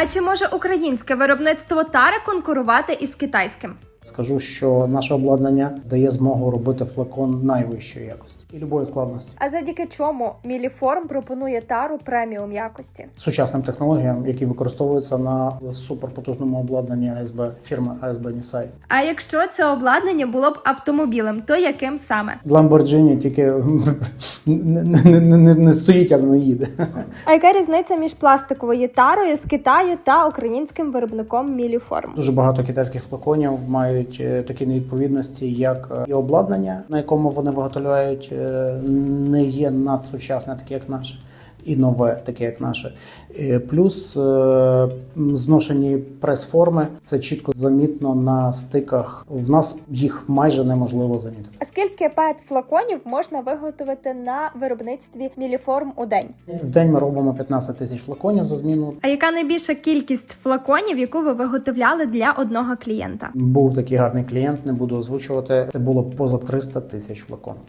А чи може українське виробництво тари конкурувати із китайським? Скажу, що наше обладнання дає змогу робити флакон найвищої якості і любої складності. А завдяки чому Міліформ пропонує тару преміум якості? Сучасним технологіям, які використовуються на суперпотужному обладнанні АСБ фірми АСБ Нісай. А якщо це обладнання було б автомобілем, то яким саме? Lamborghini тільки не, не, не, стоїть, а не їде. А яка різниця між пластиковою тарою з Китаю та українським виробником Міліформ? Дуже багато китайських флаконів мають е, такі невідповідності, як е, і обладнання, на якому вони виготовляють, е, не є надсучасне, таке як наше. І нове, таке як наше, Е, плюс е, зношені прес-форми. Це чітко замітно на стиках. В нас їх майже неможливо замітити. А скільки пет флаконів можна виготовити на виробництві Міліформ у день? В день ми робимо 15 тисяч флаконів за зміну. А яка найбільша кількість флаконів, яку ви виготовляли для одного клієнта? Був такий гарний клієнт, не буду озвучувати. Це було поза 300 тисяч флаконів.